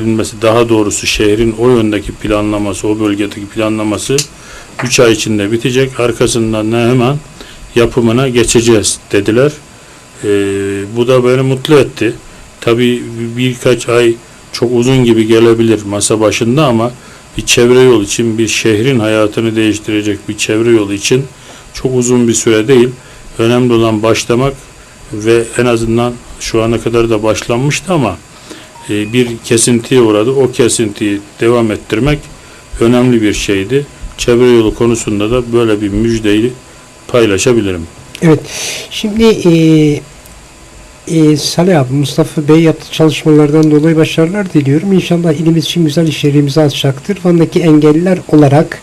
verilmesi daha doğrusu şehrin o yöndeki planlaması, o bölgedeki planlaması 3 ay içinde bitecek. Arkasından da hemen yapımına geçeceğiz dediler. Ee, bu da beni mutlu etti. Tabii birkaç ay çok uzun gibi gelebilir masa başında ama bir çevre yol için, bir şehrin hayatını değiştirecek bir çevre yolu için çok uzun bir süre değil. Önemli olan başlamak ve en azından şu ana kadar da başlanmıştı ama e, bir kesintiye uğradı. O kesintiyi devam ettirmek önemli bir şeydi. Çevre yolu konusunda da böyle bir müjdeyi paylaşabilirim. Evet. Şimdi e, e, Salih abi, Mustafa Bey yaptığı çalışmalardan dolayı başarılar diliyorum. İnşallah ilimiz için güzel işlerimizi açacaktır. Van'daki engelliler olarak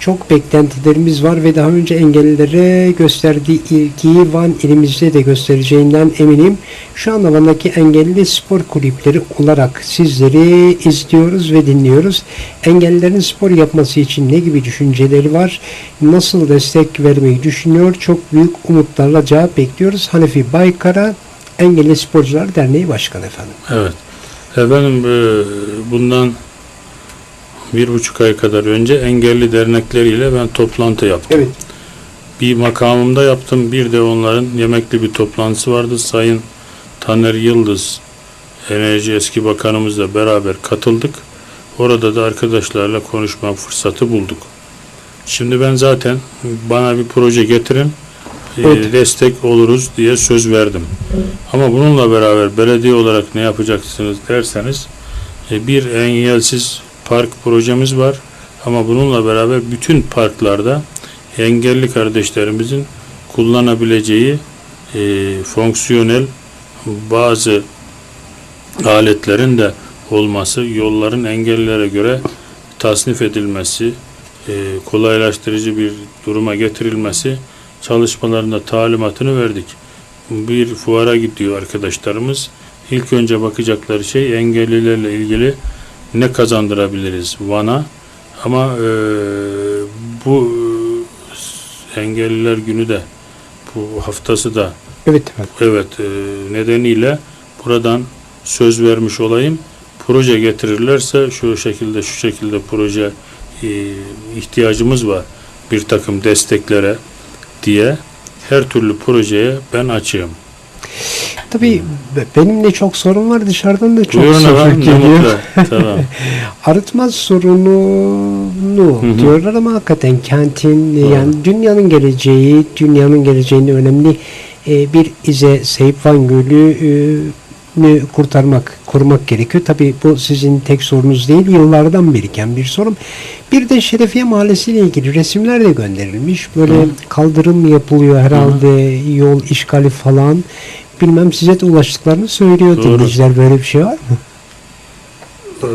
çok beklentilerimiz var ve daha önce engellilere gösterdiği ilgiyi Van ilimizde de göstereceğinden eminim. Şu anda Van'daki engelli spor kulüpleri olarak sizleri izliyoruz ve dinliyoruz. Engellilerin spor yapması için ne gibi düşünceleri var? Nasıl destek vermeyi düşünüyor? Çok büyük umutlarla cevap bekliyoruz. Hanefi Baykara Engelli Sporcular Derneği Başkanı efendim. Evet. Efendim e, bundan bir buçuk ay kadar önce engelli dernekleriyle ben toplantı yaptım. Evet. Bir makamımda yaptım. Bir de onların yemekli bir toplantısı vardı. Sayın Taner Yıldız Enerji eski bakanımızla beraber katıldık. Orada da arkadaşlarla konuşma fırsatı bulduk. Şimdi ben zaten bana bir proje getirin Evet. destek oluruz diye söz verdim. Ama bununla beraber belediye olarak ne yapacaksınız derseniz e, bir engelsiz park projemiz var. Ama bununla beraber bütün parklarda engelli kardeşlerimizin kullanabileceği e, fonksiyonel bazı aletlerin de olması, yolların engellilere göre tasnif edilmesi, e, kolaylaştırıcı bir duruma getirilmesi çalışmalarında talimatını verdik. Bir fuara gidiyor arkadaşlarımız. İlk önce bakacakları şey engellilerle ilgili ne kazandırabiliriz Van'a ama e, bu e, engelliler günü de bu haftası da Evet efendim. evet e, nedeniyle buradan söz vermiş olayım. Proje getirirlerse şu şekilde şu şekilde proje e, ihtiyacımız var bir takım desteklere diye her türlü projeye ben açığım. Tabii be- benim de çok sorun var dışarıdan da çok Buyurun soru efendim geliyor. Tamam. Arıtma sorununu Hı hı. diyorlar ama hakikaten kentin yani dünyanın geleceği, dünyanın geleceğinde önemli e, bir ize Seyip Van Gölü'nü kurtarmak, korumak gerekiyor. Tabii bu sizin tek sorunuz değil, yıllardan biriken bir sorun. Bir de Şerefiye Mahallesi ile ilgili resimler de gönderilmiş. Böyle Hı. kaldırım yapılıyor herhalde, yol işgali falan. Bilmem size de ulaştıklarını söylüyor Doğru. dinleyiciler. Böyle bir şey var mı? Ee,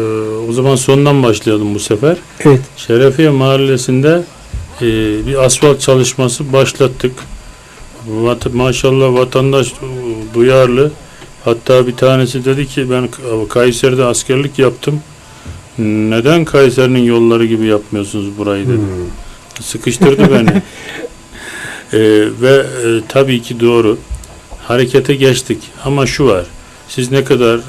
o zaman sondan başlayalım bu sefer. Evet. Şerefiye Mahallesi'nde e, bir asfalt çalışması başlattık. Vat- maşallah vatandaş duyarlı. Hatta bir tanesi dedi ki ben Kayseri'de askerlik yaptım. Neden Kayseri'nin yolları gibi yapmıyorsunuz burayı dedi. Sıkıştırdı beni. E, ve e, tabii ki doğru. Harekete geçtik. Ama şu var. Siz ne kadar e,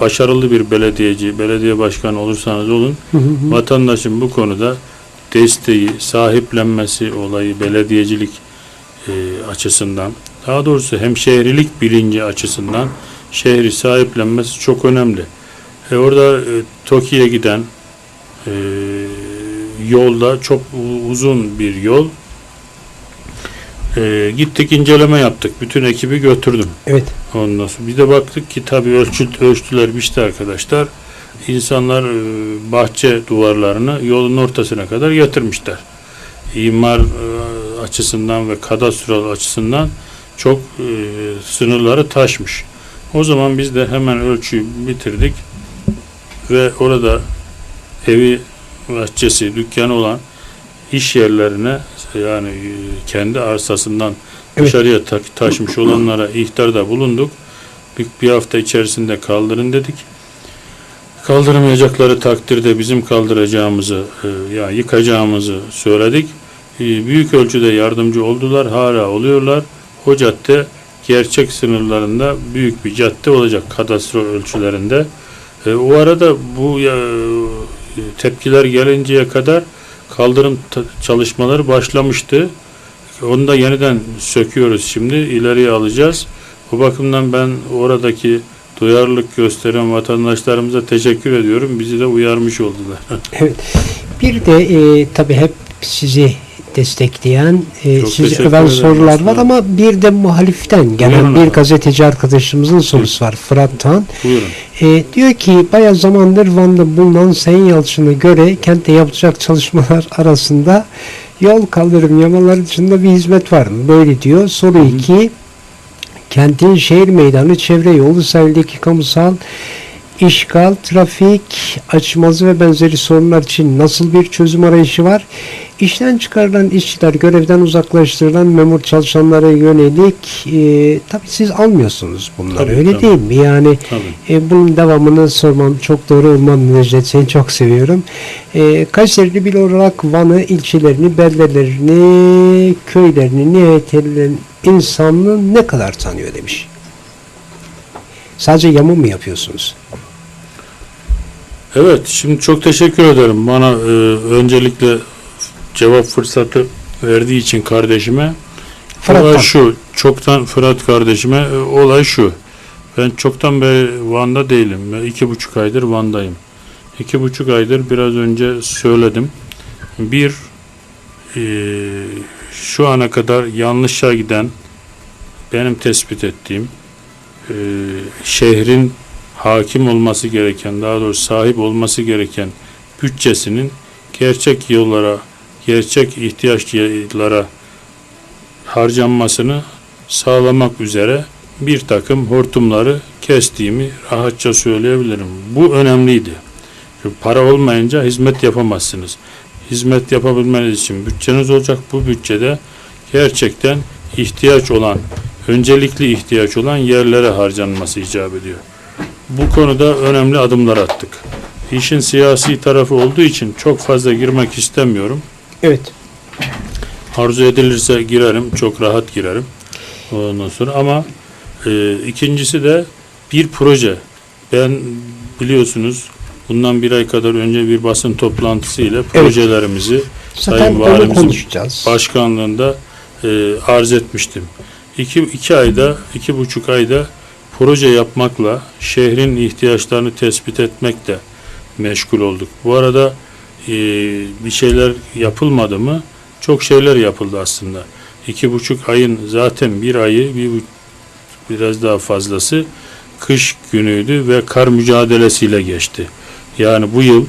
başarılı bir belediyeci, belediye başkanı olursanız olun, vatandaşın bu konuda desteği, sahiplenmesi olayı belediyecilik e, açısından, daha doğrusu hemşehrilik bilinci açısından şehri sahiplenmesi çok önemli. E, orada e, TOKİ'ye giden e, yolda çok uzun bir yol. E, gittik inceleme yaptık. Bütün ekibi götürdüm. Evet. Ondan sonra bir de baktık ki tabii ölçü, ölçtüler biçti arkadaşlar. İnsanlar e, bahçe duvarlarını yolun ortasına kadar getirmişler. İmar e, açısından ve kadastral açısından çok e, sınırları taşmış. O zaman biz de hemen ölçüyü bitirdik ve orada evi, bahçesi, dükkanı olan iş yerlerine yani e, kendi arsasından Evet. dışarıya ta- taşmış olanlara ihtarda bulunduk. Bir, bir hafta içerisinde kaldırın dedik. Kaldırmayacakları takdirde bizim kaldıracağımızı, e, ya yıkacağımızı söyledik. E, büyük ölçüde yardımcı oldular, hala oluyorlar. O cadde gerçek sınırlarında büyük bir cadde olacak kadastro ölçülerinde. E, o arada bu e, tepkiler gelinceye kadar kaldırım çalışmaları başlamıştı. Onu da yeniden söküyoruz şimdi. ileriye alacağız. Bu bakımdan ben oradaki duyarlılık gösteren vatandaşlarımıza teşekkür ediyorum. Bizi de uyarmış oldular. Evet. Bir de e, tabii hep sizi destekleyen, e, Çok öven sorular var ama bir de muhaliften gelen Buyurun bir efendim. gazeteci arkadaşımızın sorusu var. Fırat Tan. Buyurun. E, diyor ki bayağı zamandır Van'da bulunan Sayın Yalçın'a göre kentte yapılacak çalışmalar arasında yol kaldırım yamaları dışında bir hizmet var mı? Böyle diyor. Soru Hı hı. 2. Kentin şehir meydanı, çevre yolu, sahildeki kamusal işgal, trafik açması ve benzeri sorunlar için nasıl bir çözüm arayışı var? İşten çıkarılan işçiler, görevden uzaklaştırılan memur çalışanlara yönelik e, tabii siz almıyorsunuz bunları Tabii, öyle tabii. değil mi? Yani Tabii. e, bunun devamını sormam çok doğru olmam Necdet seni çok seviyorum. E, Kayserili bir olarak Van'ı, ilçelerini, beldelerini, köylerini nihayet edilen insanlığı ne kadar tanıyor demiş. Sadece yamuk mu yapıyorsunuz? Evet, şimdi çok teşekkür ederim bana e, öncelikle cevap fırsatı verdiği için kardeşime. Fırat'tan. Olay şu, çoktan Fırat kardeşime e, olay şu. Ben çoktan beri Van'da değilim. Ben iki buçuk aydır Van'dayım. İki buçuk aydır biraz önce söyledim. Bir, e, şu ana kadar yanlışa giden benim tespit ettiğim e, şehrin hakim olması gereken, daha doğrusu sahip olması gereken bütçesinin gerçek yollara, gerçek ihtiyaçlara harcanmasını sağlamak üzere bir takım hortumları kestiğimi rahatça söyleyebilirim. Bu önemliydi. Çünkü para olmayınca hizmet yapamazsınız. Hizmet yapabilmeniz için bütçeniz olacak. Bu bütçede gerçekten ihtiyaç olan, öncelikli ihtiyaç olan yerlere harcanması icap ediyor. Bu konuda önemli adımlar attık. İşin siyasi tarafı olduğu için çok fazla girmek istemiyorum. Evet. Arzu edilirse girerim, çok rahat girerim. Ondan sonra ama e, ikincisi de bir proje. Ben biliyorsunuz bundan bir ay kadar önce bir basın toplantısı ile projelerimizi Zaten Sayın Valimizin başkanlığında e, arz etmiştim. İki, iki ayda, iki buçuk ayda proje yapmakla şehrin ihtiyaçlarını tespit etmekle meşgul olduk. Bu arada e, bir şeyler yapılmadı mı? Çok şeyler yapıldı aslında. İki buçuk ayın zaten bir ayı, bir biraz daha fazlası kış günüydü ve kar mücadelesiyle geçti. Yani bu yıl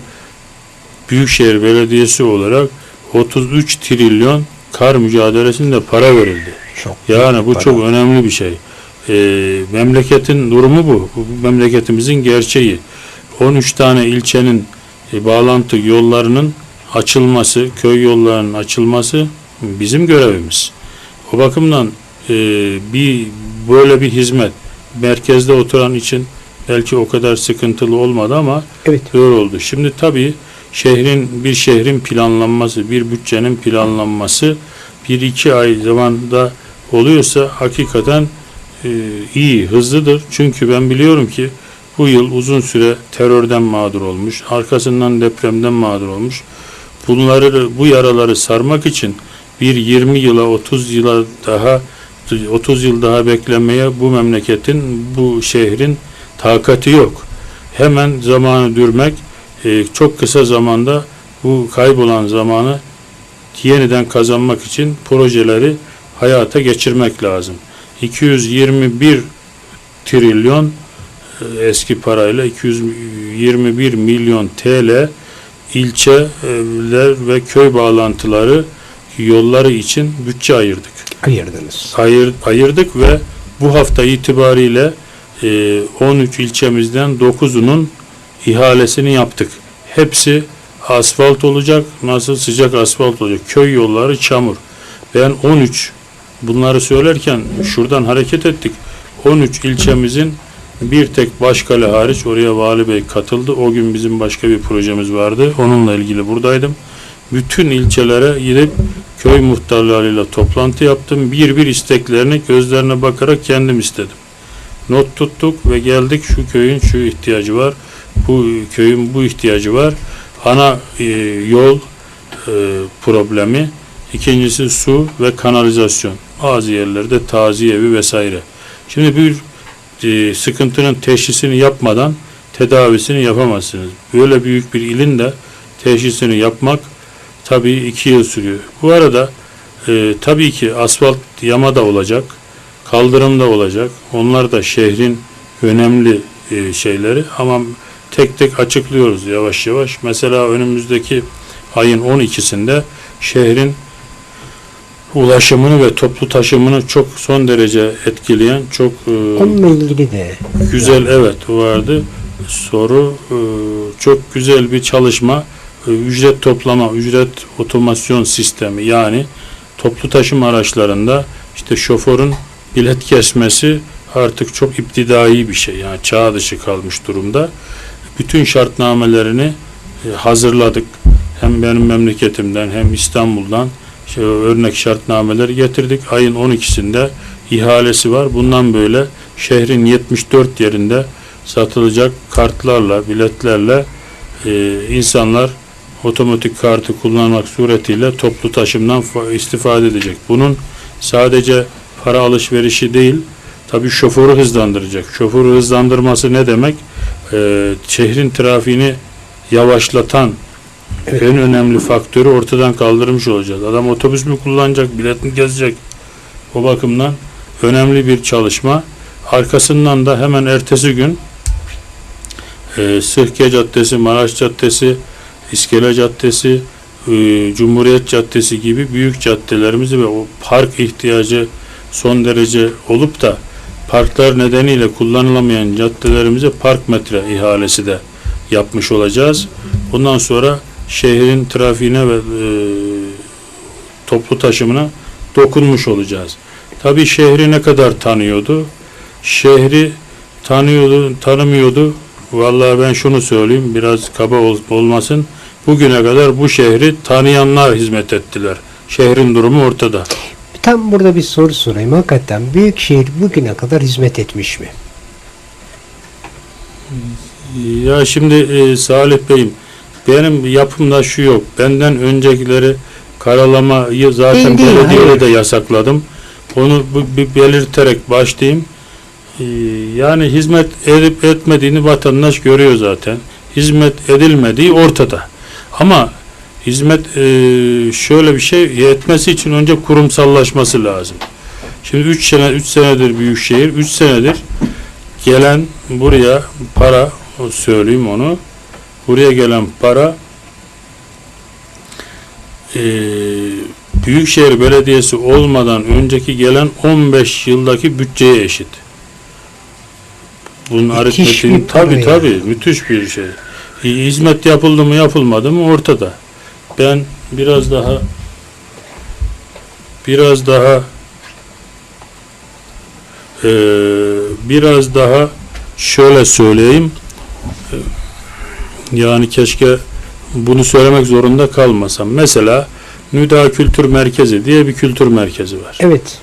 Büyükşehir Belediyesi olarak 33 trilyon kar mücadelesinde para verildi. Çok Yani bu para. çok önemli bir şey. Ee, memleketin durumu bu. Bu memleketimizin gerçeği. 13 tane ilçenin e, bağlantı yollarının açılması, köy yollarının açılması bizim görevimiz. O bakımdan e, bir böyle bir hizmet merkezde oturan için belki o kadar sıkıntılı olmadı ama Evet. Böyle oldu. Şimdi tabii şehrin bir şehrin planlanması, bir bütçenin planlanması bir iki ay zamanda oluyorsa hakikaten e, iyi, hızlıdır. Çünkü ben biliyorum ki bu yıl uzun süre terörden mağdur olmuş, arkasından depremden mağdur olmuş. Bunları bu yaraları sarmak için bir 20 yıla 30 yıla daha 30 yıl daha beklemeye bu memleketin, bu şehrin takati yok hemen zamanı dürmek, e, çok kısa zamanda bu kaybolan zamanı yeniden kazanmak için projeleri hayata geçirmek lazım. 221 trilyon e, eski parayla 221 milyon TL ilçeler ve köy bağlantıları yolları için bütçe ayırdık Ayırdınız. ayır, ayırdık ve bu hafta itibariyle e, 13 ilçemizden 9'unun ihalesini yaptık. Hepsi asfalt olacak. Nasıl sıcak asfalt olacak. Köy yolları çamur. Ben 13 bunları söylerken şuradan hareket ettik. 13 ilçemizin bir tek Başkale hariç oraya Vali Bey katıldı. O gün bizim başka bir projemiz vardı. Onunla ilgili buradaydım. Bütün ilçelere gidip köy muhtarlarıyla toplantı yaptım. Bir bir isteklerini gözlerine bakarak kendim istedim. Not tuttuk ve geldik şu köyün şu ihtiyacı var. Bu köyün bu ihtiyacı var. Ana e, yol e, problemi. İkincisi su ve kanalizasyon. Bazı yerlerde taziye evi vesaire. Şimdi bir e, sıkıntının teşhisini yapmadan tedavisini yapamazsınız. Böyle büyük bir ilin de teşhisini yapmak tabii iki yıl sürüyor. Bu arada e, tabii ki asfalt yama da olacak, kaldırım da olacak. Onlar da şehrin önemli e, şeyleri ama tek tek açıklıyoruz yavaş yavaş. Mesela önümüzdeki ayın 12'sinde şehrin ulaşımını ve toplu taşımını çok son derece etkileyen çok e, Onunla ilgili de güzel evet vardı. Soru e, çok güzel bir çalışma E, ücret toplama ücret otomasyon sistemi. Yani toplu taşıma araçlarında işte şoförün bilet kesmesi artık çok iptidai bir şey. Yani çağ dışı kalmış durumda. Bütün şartnamelerini e, hazırladık. Hem benim memleketimden hem İstanbul'dan şey, örnek şartnameler getirdik ayın 12'sinde ihalesi var bundan böyle şehrin 74 yerinde satılacak kartlarla, biletlerle e, insanlar otomatik kartı kullanmak suretiyle toplu taşımdan fa- istifade edecek. Bunun sadece para alışverişi değil, tabii şoförü hızlandıracak. Şoförü hızlandırması ne demek? E, şehrin trafiğini yavaşlatan Evet. en önemli faktörü ortadan kaldırmış olacağız. Adam otobüs mü kullanacak, bilet mi gezecek? O bakımdan önemli bir çalışma. Arkasından da hemen ertesi gün e, Sırke Caddesi, Maraş Caddesi, İskele Caddesi, e, Cumhuriyet Caddesi gibi büyük caddelerimizi ve o park ihtiyacı son derece olup da parklar nedeniyle kullanılamayan caddelerimize park metre ihalesi de yapmış olacağız. Bundan sonra şehrin trafiğine ve e, toplu taşımına dokunmuş olacağız. Tabii şehri ne kadar tanıyordu? Şehri tanıyordu, tanımıyordu. Vallahi ben şunu söyleyeyim, biraz kaba ol- olmasın. Bugüne kadar bu şehri tanıyanlar hizmet ettiler. Şehrin durumu ortada. tam burada bir soru sorayım. Hakikaten Büyükşehir bugüne kadar hizmet etmiş mi? Ya şimdi e, Salih Bey'im, benim yapımda şu yok. Benden öncekileri karalamayı zaten Değil, belediyede hayır. de yasakladım. Onu bir belirterek başlayayım. E, yani hizmet edip etmediğini vatandaş görüyor zaten. Hizmet edilmediği ortada. Ama hizmet e, şöyle bir şey etmesi için önce kurumsallaşması lazım. Şimdi 3 sene 3 senedir büyükşehir, 3 senedir gelen buraya para söyleyeyim onu. Buraya gelen para eee Büyükşehir Belediyesi olmadan önceki gelen 15 yıldaki bütçeye eşit. Bunun aritmetiğini tabi yani. tabi müthiş bir şey. E, Hizmet yapıldı mı yapılmadı mı ortada. Ben biraz daha biraz daha eee, biraz daha şöyle söyleyeyim. Yani keşke bunu söylemek zorunda kalmasam. Mesela Nüda Kültür Merkezi diye bir kültür merkezi var. Evet.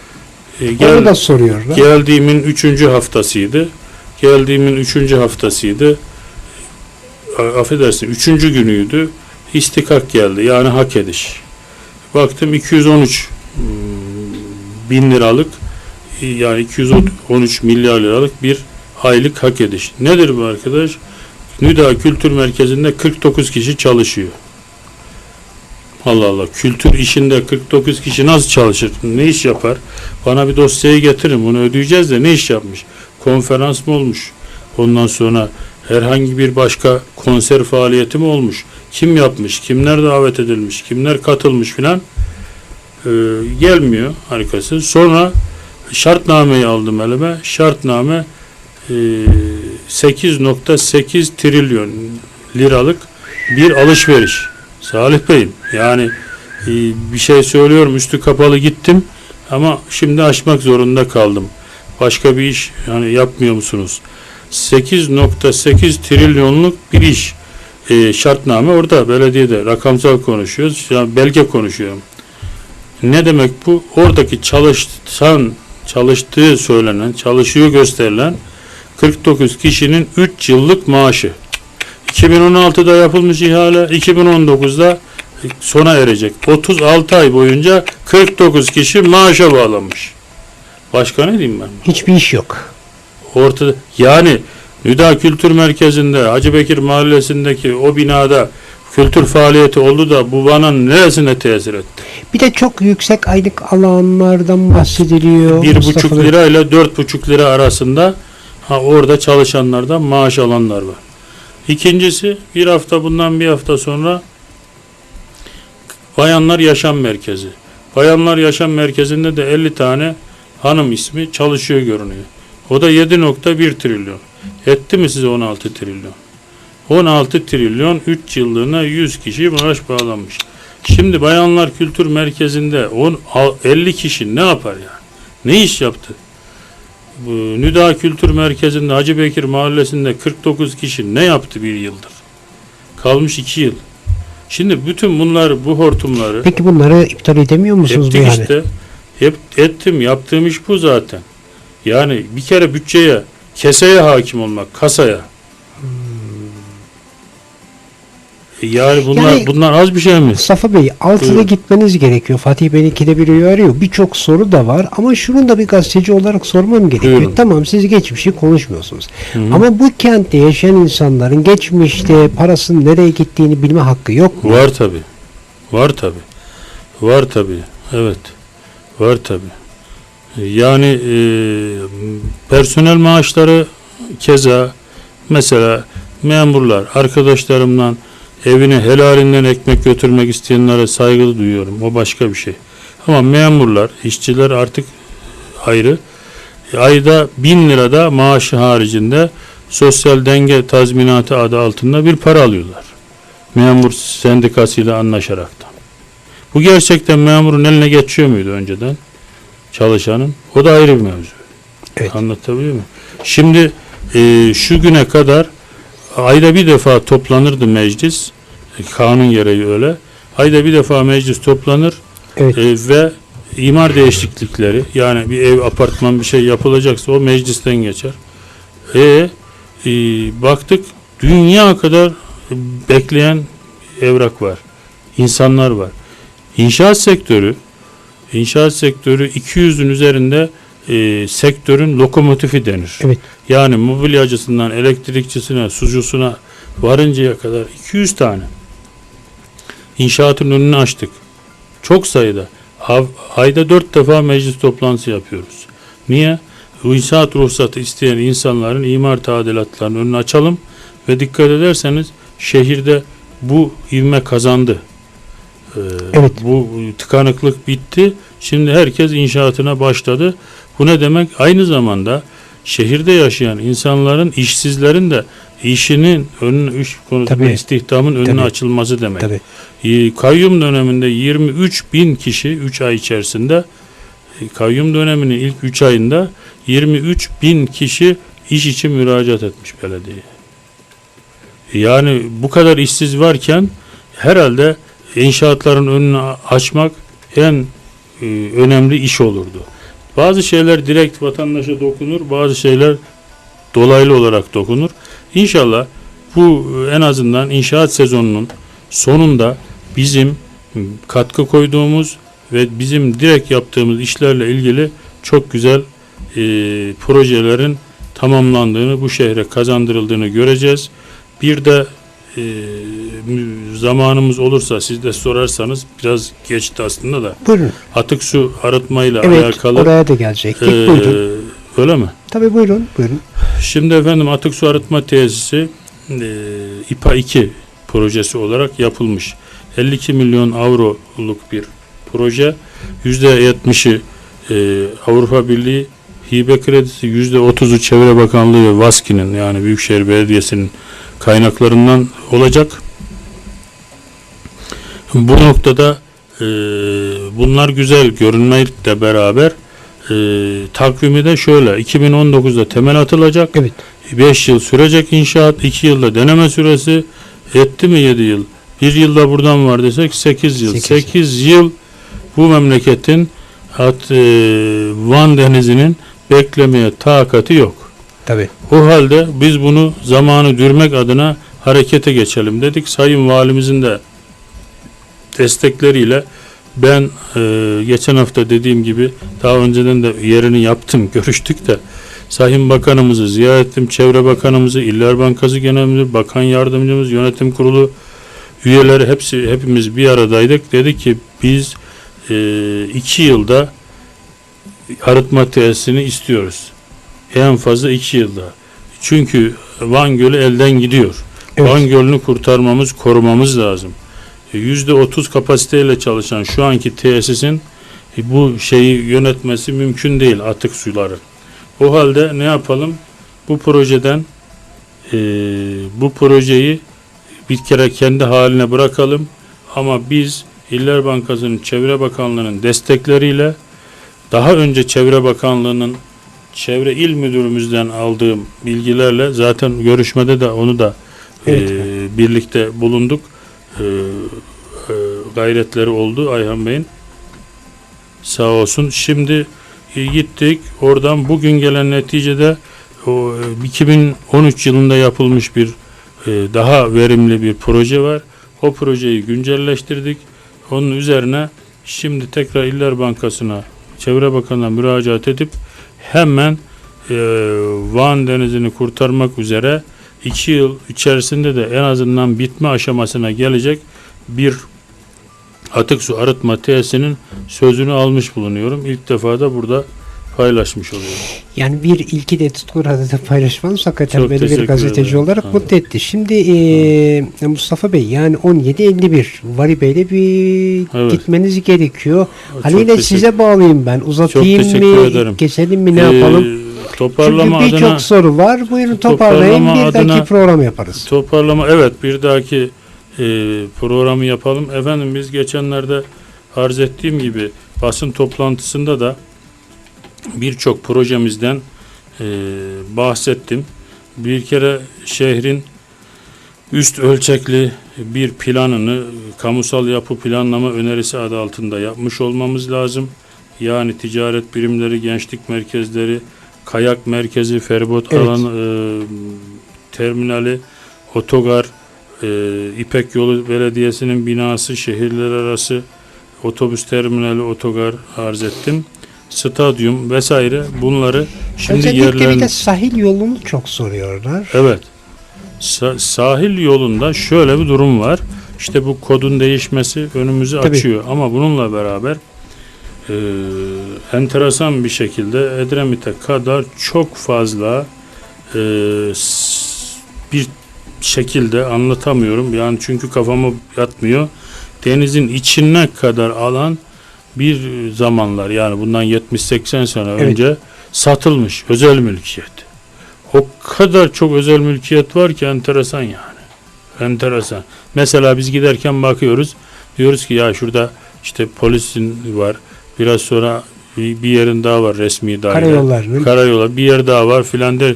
Onu gel- da soruyorlar. geldiğimin üçüncü haftasıydı. Geldiğimin üçüncü haftasıydı. Affedersin, üçüncü günüydü. İstikak geldi. Yani hak ediş. Baktım 213 hmm, bin liralık yani 213 milyar liralık bir aylık hak ediş. Nedir bu arkadaş? Nüda Kültür Merkezi'nde 49 kişi çalışıyor. Allah Allah. Kültür işinde 49 kişi nasıl çalışır? Ne iş yapar? Bana bir dosyayı getirin. Bunu ödeyeceğiz de ne iş yapmış? Konferans mı olmuş? Ondan sonra herhangi bir başka konser faaliyeti mi olmuş? Kim yapmış? Kimler davet edilmiş? Kimler katılmış filan? Ee, gelmiyor harikası. Sonra şartnameyi aldım elime. Şartname e, 8.8 trilyon liralık bir alışveriş. Salih Bey'im yani e, bir şey söylüyorum üstü kapalı gittim ama şimdi açmak zorunda kaldım. Başka bir iş yani yapmıyor musunuz? 8.8 trilyonluk bir iş. E, şartname orada belediyede rakamsal konuşuyoruz. Yani belge konuşuyorum. Ne demek bu? Oradaki çalışan, çalıştığı söylenen, çalışıyor gösterilen 49 kişinin 3 yıllık maaşı. 2016'da yapılmış ihale 2019'da sona erecek. 36 ay boyunca 49 kişi maaşa bağlanmış. Başka ne diyeyim ben? Hiçbir iş yok. Ortada yani Nüda Kültür Merkezi'nde Hacı Bekir Mahallesi'ndeki o binada kültür faaliyeti oldu da bu bana neresine tesir etti? Bir de çok yüksek aylık alanlardan bahsediliyor. Bir buçuk lira ile dört buçuk lira arasında ha, orada çalışanlardan maaş alanlar var. İkincisi bir hafta bundan bir hafta sonra Bayanlar Yaşam Merkezi. Bayanlar Yaşam Merkezi'nde de 50 tane hanım ismi çalışıyor görünüyor. O da 7.1 trilyon. Etti mi size 16 trilyon? 16 trilyon 3 yıllığına 100 kişi maaş bağlanmış. Şimdi Bayanlar Kültür Merkezi'nde 10, 50 kişi ne yapar yani? Ne iş yaptı? Bu Nüda Kültür Merkezi'nde Hacı Bekir Mahallesi'nde 49 kişi ne yaptı bir yıldır? Kalmış 2 yıl. Şimdi bütün bunlar bu hortumları Peki bunları iptal edemiyor musunuz bu Ettik yani? işte. Hep ettim. Yaptığım iş bu zaten. Yani bir kere bütçeye, keseye hakim olmak, kasaya. Yani bunlar Yani- bunlar az bir şey mi? Mustafa Bey altıda Buyurun. gitmeniz gerekiyor. Fatih Bey ikide bir uyarıyor. Birçok soru da var ama şunu da bir gazeteci olarak sormam gerekiyor. Buyurun. Tamam siz geçmişi konuşmuyorsunuz. Hı hı. Ama bu kentte yaşayan insanların geçmişte parasının nereye gittiğini bilme hakkı yok mu? Var tabi. Var tabi. Var tabi. Evet. Var tabi. Yani e, personel maaşları keza mesela memurlar arkadaşlarımdan evine helalinden ekmek götürmek isteyenlere saygı duyuyorum. O başka bir şey. Ama memurlar, işçiler artık ayrı. Ayda bin lirada maaşı haricinde sosyal denge tazminatı adı altında bir para alıyorlar memur sendikasıyla anlaşaraktan. Bu gerçekten memurun eline geçiyor muydu önceden? Çalışanın. O da ayrı bir mevzu. Evet. Anlatabiliyor muyum? Şimdi e, şu güne kadar ayda bir defa toplanırdı meclis. E, kanun gereği öyle. Ayda bir defa meclis toplanır Evet. e, ve imar değişiklikleri yani bir ev apartman bir şey yapılacaksa o meclisten geçer. E, e, baktık dünya kadar bekleyen evrak var. İnsanlar var. İnşaat sektörü inşaat sektörü 200'ün üzerinde e, sektörün lokomotifi denir. Evet. Yani mobilyacısından elektrikçisine, sucusuna varıncaya kadar 200 tane inşaatın önünü açtık. Çok sayıda. Ayda dört defa meclis toplantısı yapıyoruz. Niye? İnşaat ruhsatı isteyen insanların imar tadilatlarının önünü açalım ve dikkat ederseniz şehirde bu ivme kazandı. Ee, Evet. Bu tıkanıklık bitti. Şimdi herkes inşaatına başladı. Bu ne demek? Aynı zamanda şehirde yaşayan insanların, işsizlerin de işinin önünü, iş konusunda Tabii. istihdamın önüne Tabii. açılması demek. Tabii. Ee, Kayyum döneminde 23 bin kişi 3 ay içerisinde e, kayyum döneminin ilk 3 ayında 23 bin kişi iş için müracaat etmiş belediyeye. Yani bu kadar işsiz varken herhalde inşaatların önünü açmak en e, önemli iş olurdu. Bazı şeyler direkt vatandaşa dokunur, bazı şeyler dolaylı olarak dokunur. İnşallah bu e, en azından inşaat sezonunun sonunda bizim katkı koyduğumuz ve bizim direkt yaptığımız işlerle ilgili çok güzel e, projelerin tamamlandığını, bu şehre kazandırıldığını göreceğiz. Bir de e, zamanımız olursa siz de sorarsanız biraz geçti aslında da Buyurun. atık su arıtmayla Evet alakalı oraya da gelecektik. e, buyurun. öyle mi? Tabii buyurun. Buyurun. Şimdi efendim atık su arıtma tesisi e, İPA 2 projesi olarak yapılmış. 52 milyon avroluk bir proje. %70'i e, Avrupa Birliği hibe kredisi, %30'u Çevre Bakanlığı ve VASKİ'nin yani Büyükşehir Belediyesi'nin kaynaklarından olacak. Bu noktada e, bunlar güzel görünmekle beraber e, takvimi de şöyle 2019'da temel atılacak. Evet. 5 yıl sürecek inşaat, 2 yılda deneme süresi, etti mi 7 yıl? 1 yılda buradan var desek 8 yıl. Sekiz 8 yıl bu memleketin at, e, Van Denizi'nin beklemeye takati yok. Tabii. O halde biz bunu zamanı dürmek adına harekete geçelim dedik. Sayın Valimizin de destekleriyle ben e, geçen hafta dediğim gibi daha önceden de yerini yaptım, görüştük de Sayın Bakanımızı ziyaret ettim, Çevre Bakanımızı, İller Bankası Genel Müdürü, Bakan Yardımcımız, Yönetim Kurulu üyeleri hepsi hepimiz bir aradaydık. Dedi ki biz e, iki yılda arıtma tesisini istiyoruz. En fazla iki yılda. Çünkü Van Gölü elden gidiyor. Evet. Van Gölü'nü kurtarmamız, korumamız lazım. E, Yüzde otuz kapasiteyle çalışan şu anki tesisin e, bu şeyi yönetmesi mümkün değil atık suları. O halde ne yapalım? Bu projeden e, bu projeyi bir kere kendi haline bırakalım ama biz İller Bankası'nın Çevre Bakanlığı'nın destekleriyle daha önce Çevre Bakanlığı'nın Çevre İl Müdürümüzden aldığım bilgilerle zaten görüşmede de onu da Evet. e, birlikte bulunduk. E, e, gayretleri oldu Ayhan Bey'in. Sağ olsun. Şimdi e, gittik. Oradan bugün gelen neticede o e, 2013 yılında yapılmış bir e, daha verimli bir proje var. O projeyi güncelleştirdik. Onun üzerine şimdi tekrar İller Bankası'na Çevre Bakanı'na müracaat edip hemen e, Van Denizi'ni kurtarmak üzere iki yıl içerisinde de en azından bitme aşamasına gelecek bir atık su arıtma tesisinin sözünü almış bulunuyorum. İlk defa da burada paylaşmış oluyorum. Yani bir ilki de Tutku Radyo'da paylaşmanız hakikaten Çok beni bir gazeteci ederim. olarak Evet. mutlu etti. Şimdi e, Mustafa Bey yani 17.51 Vali Bey'le bir Evet. gitmeniz gerekiyor. Çok Haliyle size bağlayayım ben. Uzatayım mı? ederim. Keselim mi? Ne Ee, yapalım? Toparlama Çünkü birçok soru var. Buyurun toparlayın. Bir dahaki adına- program yaparız. Toparlama evet bir dahaki e, programı yapalım. Efendim biz geçenlerde arz ettiğim gibi basın toplantısında da birçok projemizden e, bahsettim. Bir kere şehrin üst ölçekli bir planını kamusal yapı planlama önerisi adı altında yapmış olmamız lazım. Yani ticaret birimleri, gençlik merkezleri, kayak merkezi, feribot Evet. alanı, e, terminali, otogar, e, İpek Yolu Belediyesi'nin binası, şehirler arası otobüs terminali, otogar arz ettim. Stadyum vesaire bunları şimdi Özellikle yerlerin de sahil yolunu çok soruyorlar. Evet. Sa- sahil yolunda şöyle bir durum var. İşte bu kodun değişmesi önümüzü Tabii. açıyor ama bununla beraber e, enteresan bir şekilde Edremit'e kadar çok fazla e, bir şekilde anlatamıyorum. Yani çünkü kafama yatmıyor. Denizin içine kadar alan bir zamanlar yani bundan 70-80 sene Evet. önce satılmış özel mülkiyet. O kadar çok özel mülkiyet var ki enteresan yani. Enteresan. Mesela biz giderken bakıyoruz. Diyoruz ki ya şurada işte polisin var. Biraz sonra bir bir yerin daha var resmi daire. Karayollarının. Karayolu bir yer daha var filan der.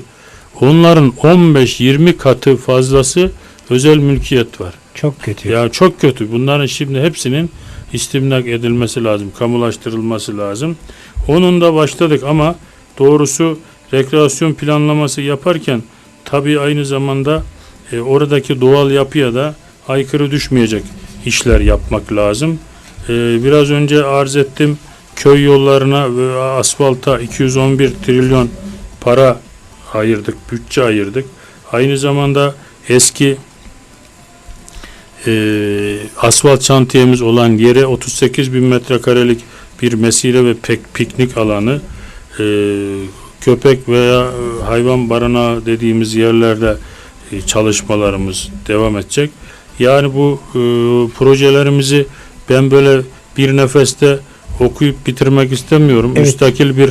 Onların 15-20 katı fazlası özel mülkiyet var. çok kötü. Ya çok kötü. Bunların şimdi hepsinin istimlak edilmesi lazım, kamulaştırılması lazım. Onun da başladık ama doğrusu rekreasyon planlaması yaparken tabii aynı zamanda e, oradaki doğal yapıya da aykırı düşmeyecek işler yapmak lazım. E, biraz önce arz ettim köy yollarına ve asfalta 211 trilyon para ayırdık, bütçe ayırdık. Aynı zamanda eski e, asfalt şantiyemiz olan yere 38 bin metrekarelik bir mesire ve pek piknik alanı e, köpek veya e, hayvan barınağı dediğimiz yerlerde e, çalışmalarımız devam edecek. Yani bu e, projelerimizi ben böyle bir nefeste okuyup bitirmek istemiyorum. Evet. Müstakil bir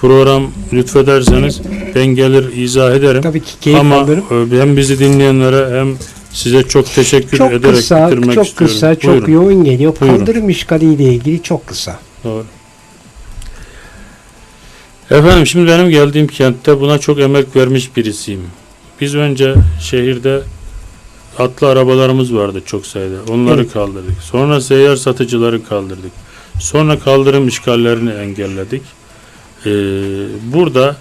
program lütfederseniz ben gelir izah ederim. Tabii ki keyif Ama alırım. e, hem bizi dinleyenlere hem size çok teşekkür Çok ederek kısa, bitirmek çok istiyorum. kısa, çok Buyurun. yoğun geliyor. Buyurun. Kaldırım işgaliyle ilgili çok kısa. Doğru. Efendim şimdi benim geldiğim kentte buna çok emek vermiş birisiyim. Biz önce şehirde atlı arabalarımız vardı çok sayıda. Onları Evet. kaldırdık. Sonra seyyar satıcıları kaldırdık. Sonra kaldırım işgallerini engelledik. Ee, burada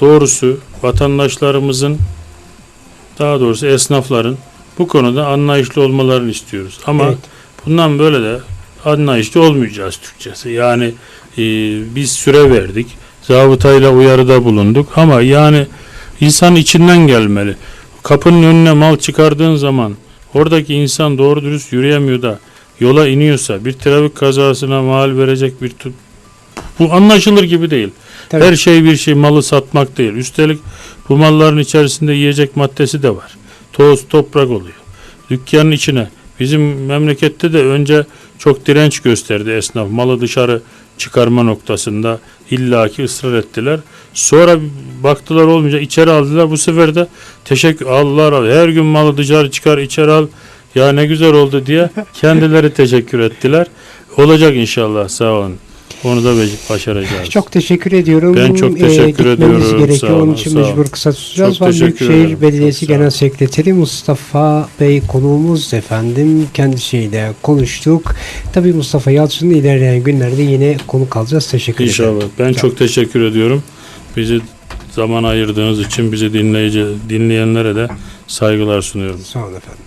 doğrusu vatandaşlarımızın daha doğrusu esnafların Bu konuda anlayışlı olmalarını istiyoruz. Ama Evet. bundan böyle de anlayışlı olmayacağız Türkçesi. Yani e, biz süre verdik. Zabıtayla uyarıda bulunduk ama yani insan içinden gelmeli. Kapının önüne mal çıkardığın zaman oradaki insan doğru dürüst yürüyemiyor da yola iniyorsa bir trafik kazasına mal verecek bir bu anlaşılır gibi değil. Tabii. Her şey bir şey malı satmak değil. Üstelik bu malların içerisinde yiyecek maddesi de var. Toz toprak oluyor. Dükkanın içine bizim memlekette de önce çok direnç gösterdi esnaf. Malı dışarı çıkarma noktasında illaki ısrar ettiler. Sonra baktılar olmayacak içeri aldılar. Bu sefer de teşekkür Allah razı her gün malı dışarı çıkar içeri al. Ya ne güzel oldu diye kendileri teşekkür ettiler. Olacak inşallah sağ olun. Onu da başaracağız. Çok teşekkür ediyorum. Ben çok Ee, teşekkür gitmemiz ediyorum. gerekiyor. Sağ Onun olun, için sağ mecbur kısa tutacağız. Çok teşekkür Büyükşehir ederim. Belediyesi Çok Genel. Sekreteri Mustafa Bey konuğumuz efendim. Kendisiyle konuştuk. Tabii Mustafa Yalçın'ın ilerleyen günlerde yine konuk alacağız. Teşekkür ederim. İnşallah. Ben çok teşekkür ediyorum. Bizi zaman ayırdığınız için bizi dinleyici dinleyenlere de saygılar sunuyorum. Sağ olun efendim.